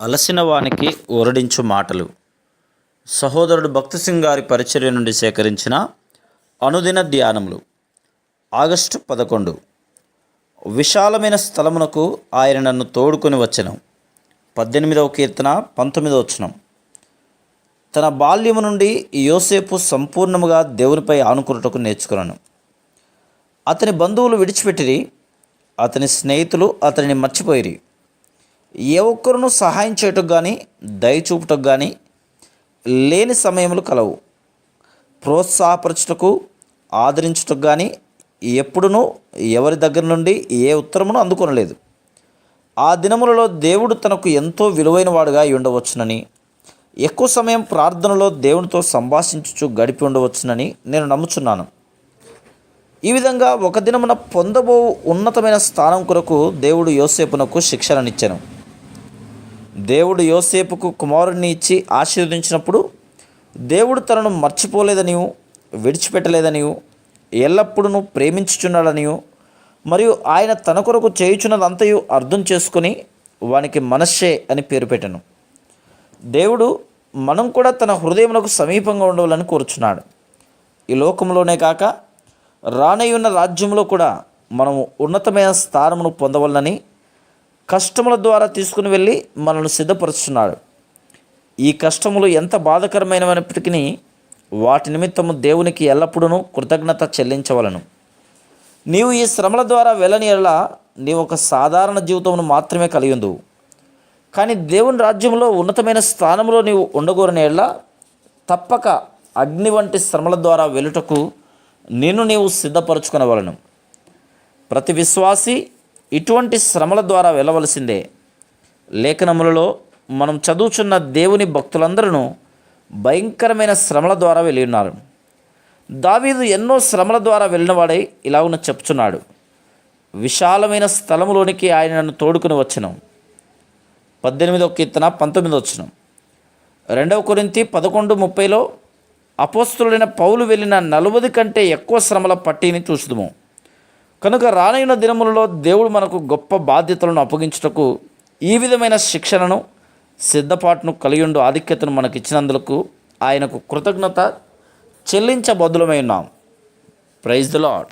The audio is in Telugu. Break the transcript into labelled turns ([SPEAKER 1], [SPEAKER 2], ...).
[SPEAKER 1] అలసిన వానికి ఓరడించు మాటలు. సహోదరుడు భక్తి సింగ్ గారి పరిచర్య నుండి సేకరించిన అనుదిన ధ్యానములు. ఆగస్టు పదకొండు. విశాలమైన స్థలమునకు ఆయన నన్ను తోడుకొని వచ్చెను. పద్దెనిమిదవ కీర్తన పంతొమ్మిదవ వచనం. తన బాల్యము నుండి యోసేపు సంపూర్ణముగా దేవునిపై ఆనుకున్నటకు నేర్చుకున్నాను. అతని బంధువులు విడిచిపెట్టిరి అతని స్నేహితులు అతనిని మర్చిపోయిరి. ఏ ఒక్కరును సహాయం చేయటకు కానీ దయచూపటం కానీ లేని సమయములు కలవు. ప్రోత్సాహపరచుటకు ఆదరించుటకు కానీ ఎప్పుడునూ ఎవరి దగ్గర నుండి ఏ ఉత్తరమును అందుకొనలేదు. ఆ దినములలో దేవుడు తనకు ఎంతో విలువైన వాడుగా అయి ఉండవచ్చునని ఎక్కువ సమయం ప్రార్థనలో దేవునితో సంభాషించుచు గడిపి ఉండవచ్చునని నేను నమ్ముచున్నాను. ఈ విధంగా ఒక దినమున పొందబో ఉన్నతమైన స్థానం కొరకు దేవుడు యోసేపునకు శిక్షణనిచ్చాను. దేవుడు యోసేపుకు కుమారుడిని ఇచ్చి ఆశీర్వదించినప్పుడు దేవుడు తనను మర్చిపోలేదని విడిచిపెట్టలేదని ఎల్లప్పుడూ ప్రేమించుచున్నాడని మరియు ఆయన తన కొరకు చేయుచున్నదంతయు అర్థం చేసుకుని వానికి మనస్సే అని పేరు పెట్టను. దేవుడు మనం కూడా తన హృదయమునకు సమీపంగా ఉండవాలని కోరుచున్నాడు. ఈ లోకంలోనే కాక రానయ్యున్న రాజ్యంలో కూడా మనము ఉన్నతమైన స్థానమును పొందవలనని కష్టముల ద్వారా తీసుకుని వెళ్ళి మనల్ని సిద్ధపరుస్తున్నాడు ఈ కష్టములు ఎంత బాధకరమైనప్పటికీ వాటి నిమిత్తము దేవునికి ఎల్లప్పుడూ కృతజ్ఞత చెల్లించవలను. నీవు ఈ శ్రమల ద్వారా వెళ్ళని ఎడల నీవు ఒక సాధారణ జీవితమును మాత్రమే కలిగి ఉందువు కానీ దేవుని రాజ్యంలో ఉన్నతమైన స్థానంలో నీవు ఉండగోరని ఎడల తప్పక అగ్ని వంటి శ్రమల ద్వారా వెలుటకు నిన్ను నీవు సిద్ధపరచుకునవలను. ప్రతి విశ్వాసి ఇటువంటి శ్రమల ద్వారా వెళ్ళవలసిందే. లేఖనములలో మనం చదువుచున్న దేవుని భక్తులందరూ భయంకరమైన శ్రమల ద్వారా వెళ్ళి ఉన్నారు దావీదు ఎన్నో శ్రమల ద్వారా వెళ్ళినవాడై ఇలాగున చెప్తున్నాడు. విశాలమైన స్థలములోనికి ఆయన నన్ను తోడుకుని వచ్చను. పద్దెనిమిదో కీర్తన పంతొమ్మిది వచ్చిన రెండవ కొరింతి పదకొండు ముప్పైలో అపోస్తులైన పౌలు వెళ్ళిన నలువది కంటే ఎక్కువ శ్రమల పట్టీని చూసుదుము కనుక రానైన దినములలో దేవుడు మనకు గొప్ప బాధ్యతలను అప్పగించుటకు ఈ విధమైన శిక్షణను సిద్ధపాటును కలిగిండు ఆధిక్యతను మనకిచ్చినందుకు ఆయనకు కృతజ్ఞత చెల్లించబద్దులమై ఉన్నాం. Praise the lord